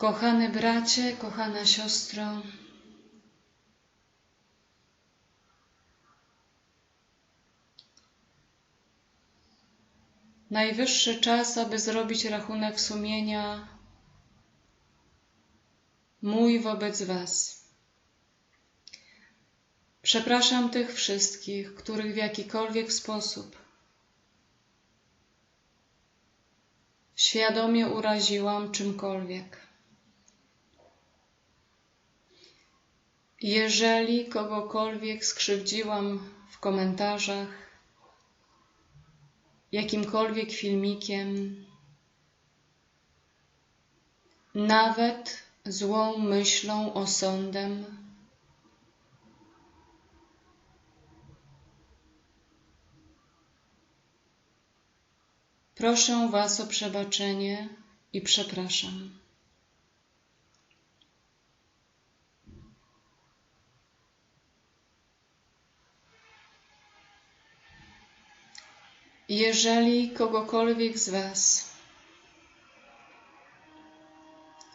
Kochany bracie, kochana siostro, najwyższy czas, aby zrobić rachunek sumienia mój wobec Was. Przepraszam tych wszystkich, których w jakikolwiek sposób świadomie uraziłam czymkolwiek. Jeżeli kogokolwiek skrzywdziłam w komentarzach, jakimkolwiek filmikiem, nawet złą myślą, osądem, proszę Was o przebaczenie i przepraszam. Jeżeli kogokolwiek z Was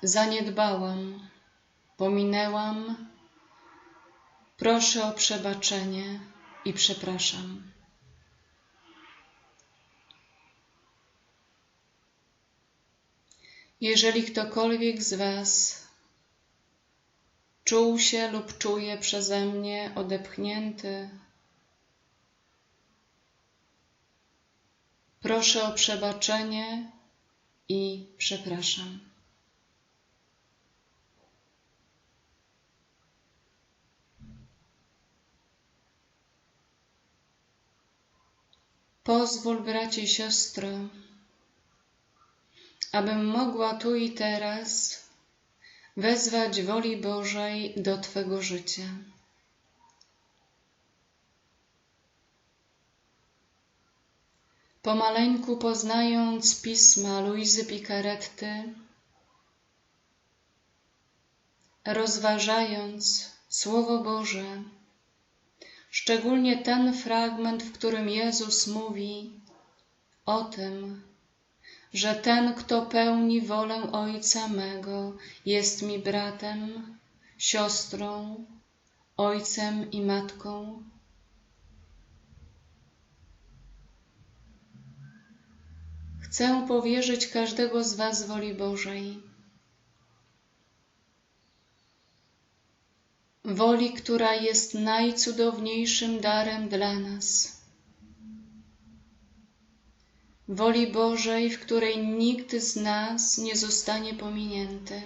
zaniedbałam, pominęłam, proszę o przebaczenie i przepraszam. Jeżeli ktokolwiek z Was czuł się lub czuje przeze mnie odepchnięty, Proszę o przebaczenie i przepraszam. Pozwól, bracie i siostro, abym mogła tu i teraz wezwać woli Bożej do Twego życia. Pomaleńku poznając pisma Luizy Picaretty, rozważając Słowo Boże, szczególnie ten fragment, w którym Jezus mówi o tym, że ten, kto pełni wolę Ojca mego, jest mi bratem, siostrą, ojcem i matką. Chcę powierzyć każdego z Was woli Bożej. Woli, która jest najcudowniejszym darem dla nas. Woli Bożej, w której nikt z nas nie zostanie pominięty.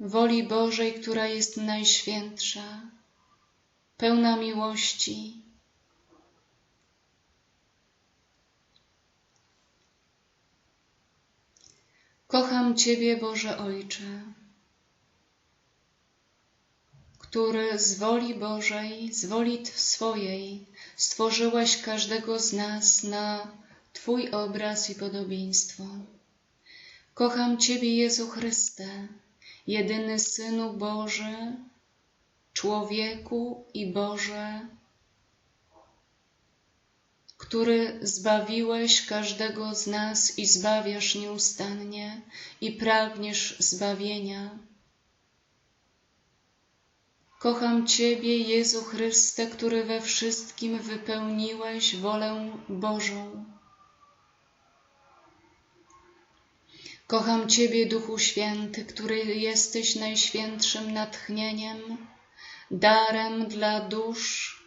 Woli Bożej, która jest najświętsza, pełna miłości, Kocham Ciebie, Boże Ojcze, który z woli Bożej, z woli swojej stworzyłeś każdego z nas na Twój obraz i podobieństwo. Kocham Ciebie, Jezu Chryste, jedyny Synu Boży, człowieku i Boże, który zbawiłeś każdego z nas i zbawiasz nieustannie i pragniesz zbawienia. Kocham Ciebie, Jezu Chryste, który we wszystkim wypełniłeś wolę Bożą. Kocham Ciebie, Duchu Święty, który jesteś najświętszym natchnieniem, darem dla dusz,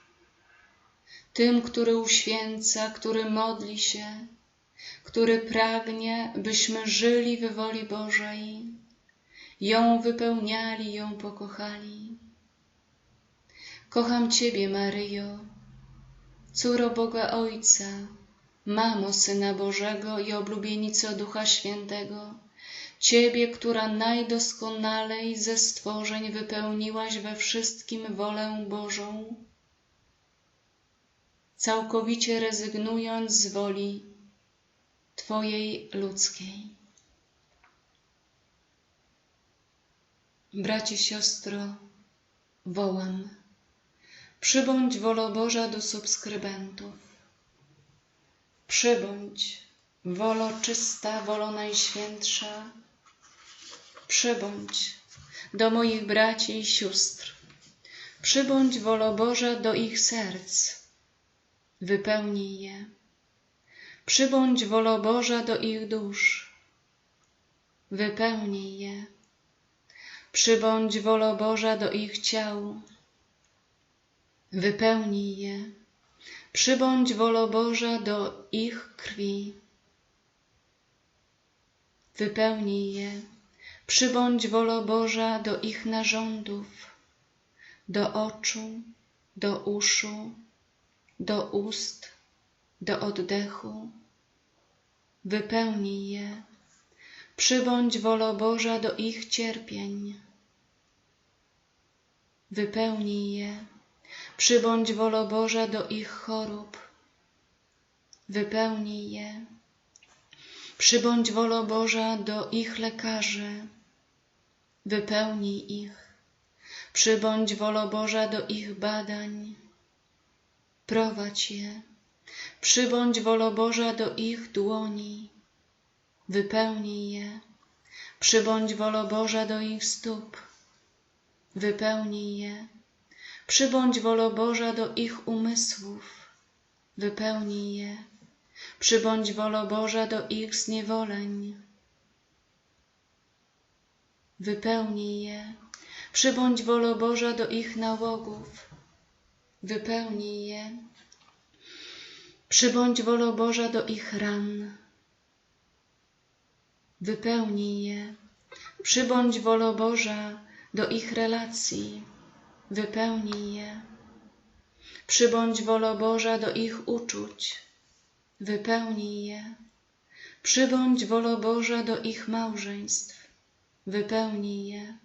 tym, który uświęca, który modli się, który pragnie, byśmy żyli w woli Bożej, ją wypełniali, ją pokochali. Kocham Ciebie, Maryjo, córo Boga Ojca, mamo Syna Bożego i oblubienico Ducha Świętego, Ciebie, która najdoskonalej ze stworzeń wypełniłaś we wszystkim wolę Bożą, całkowicie rezygnując z woli Twojej ludzkiej. Bracie, siostro, wołam. Przybądź wola Boża do subskrybentów. Przybądź, Wolo czysta, wolo najświętsza, przybądź do moich braci i sióstr, przybądź wolo Boża do ich serc, wypełnij je. Przybądź wolo Boża do ich dusz, wypełnij je. Przybądź wolo Boża do ich ciał, wypełnij je. Przybądź wolo Boża do ich krwi, wypełnij je. Przybądź wolo Boża do ich narządów, do oczu, do uszu, do ust, do oddechu. Wypełnij je. Przybądź wolo Boża do ich cierpień. Wypełnij je. Przybądź wolo Boża do ich chorób. Wypełnij je. Przybądź wolo Boża do ich lekarzy. Wypełnij ich. Przybądź wolo Boża do ich badań. Prowadź je. Przybądź wolo Boża do ich dłoni. Wypełnij je. Przybądź wolo Boża do ich stóp. Wypełnij je. Przybądź wolo Boża do ich umysłów. Wypełnij je. Przybądź wolo Boża do ich zniewoleń. Wypełnij je. Przybądź wolo Boża do ich nałogów. Wypełnij je. Przybądź wolo Boża do ich ran. Wypełnij je. Przybądź wolo Boża do ich relacji. Wypełnij je. Przybądź wolo Boża do ich uczuć. Wypełnij je. Przybądź wolo Boża do ich małżeństw. Wypełnij je.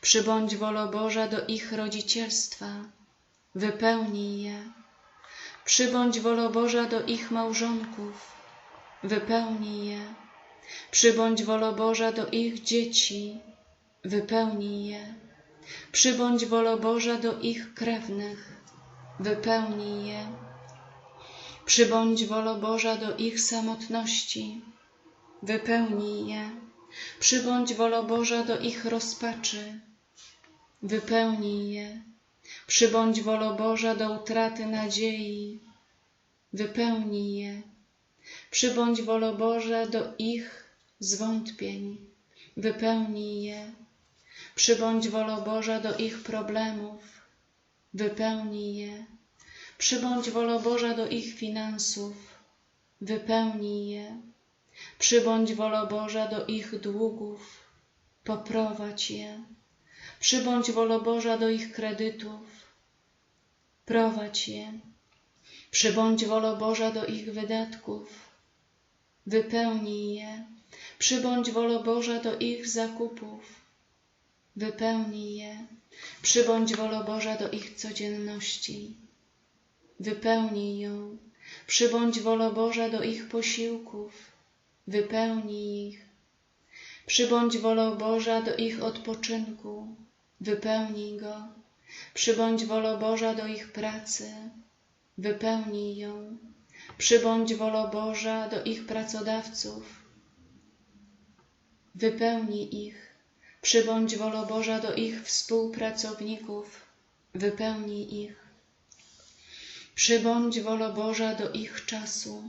Przybądź wolo Boża do ich rodzicielstwa. Wypełnij je. Przybądź wolo Boża do ich małżonków. Wypełnij je. Przybądź wolo Boża do ich dzieci. Wypełnij je. Przybądź wolo Boża do ich krewnych. Wypełnij je. Przybądź wolo Boża do ich samotności. Wypełnij je. Przybądź wolo Boża do ich rozpaczy. Wypełnij je. Przybądź wolo Boża do utraty nadziei. Wypełnij je. Przybądź wolo Boża do ich zwątpień. Wypełnij je. Przybądź wolo Boża do ich problemów. Wypełnij je. Przybądź wolo Boża do ich finansów. Wypełnij je. Przybądź wolo Boża do ich długów. Poprowadź je. Przybądź wolo Boża do ich kredytów. Prowadź je. Przybądź wolo Boża do ich wydatków. Wypełnij je. Przybądź wolo Boża do ich zakupów. Wypełnij je. Przybądź wolo Boża do ich codzienności. Wypełnij ją. Przybądź wolo Boża do ich posiłków. Wypełnij ich. Przybądź wolo Boża do ich odpoczynku. Wypełnij go. Przybądź wolo Boża do ich pracy. Wypełnij ją. Przybądź wolo Boża do ich pracodawców. Wypełnij ich. Przybądź wolo Boża do ich współpracowników. Wypełnij ich. Przybądź wolo Boża do ich czasu.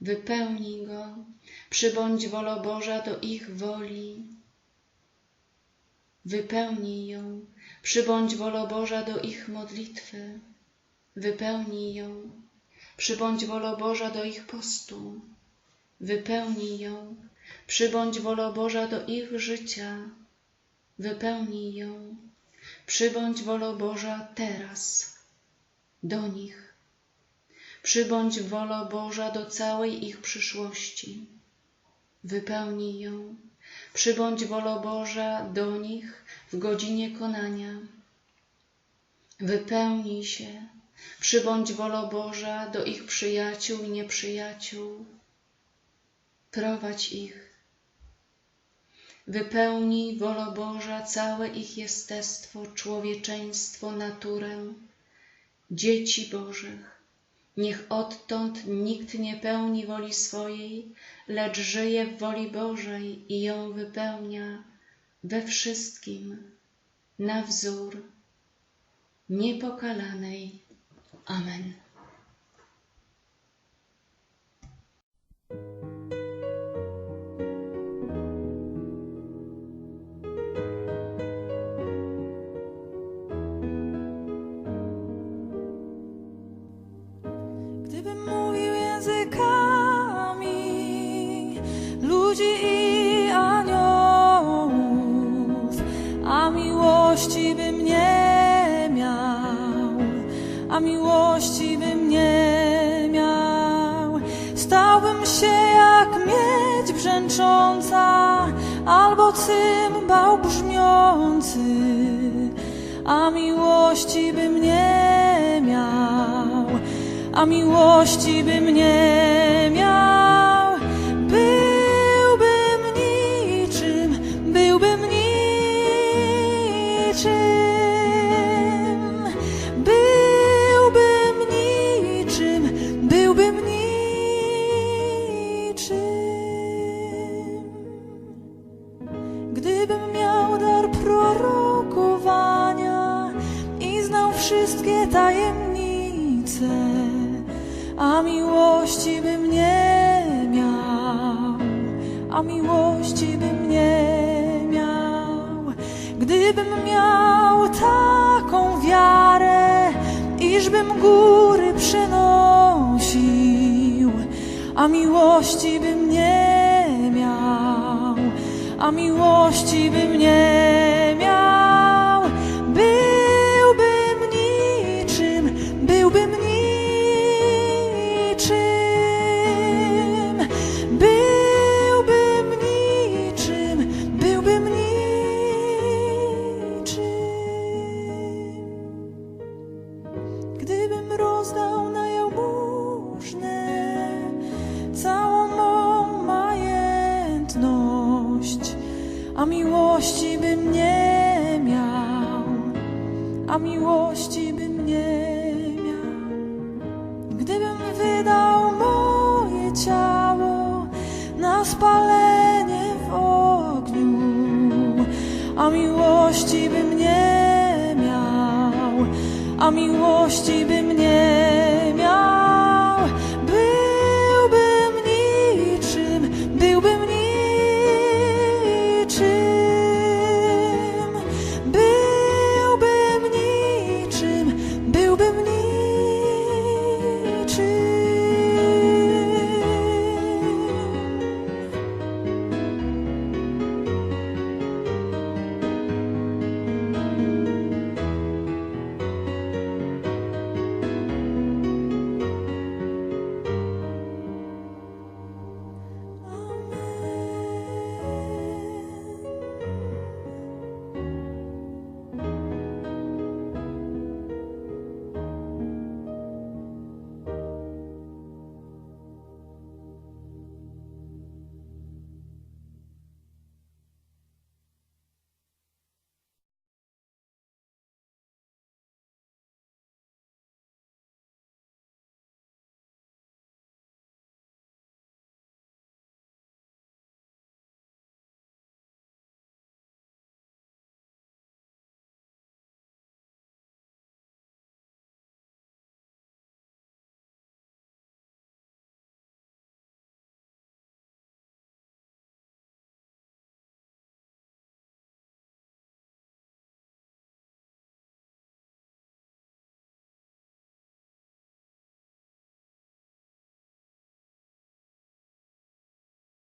Wypełnij go. Przybądź wolo Boża do ich woli. Wypełnij ją. Przybądź wolo Boża do ich modlitwy. Wypełnij ją. Przybądź wolo Boża do ich postu. Wypełnij ją. Przybądź wolo Boża do ich życia. Wypełnij ją. Przybądź wolo Boża teraz. Do nich. Przybądź wolo Boża do całej ich przyszłości. Wypełnij ją. Przybądź wolo Boża do nich w godzinie konania. Wypełnij się. Przybądź wolo Boża do ich przyjaciół i nieprzyjaciół. Prowadź ich. Wypełnij wolo Boża całe ich jestestwo, człowieczeństwo, naturę, dzieci Bożych. Niech odtąd nikt nie pełni woli swojej, lecz żyje w woli Bożej i ją wypełnia we wszystkim, na wzór niepokalanej. Amen. Brzęcząca albo cymbał brzmiący, a miłości bym nie miał a miłości bym nie miał. Gdybym miał taką wiarę, iżbym góry przenosił, a miłości bym nie miał, a miłości bym nie miał. Spalenie w ogniu, a miłości bym nie miał, a miłości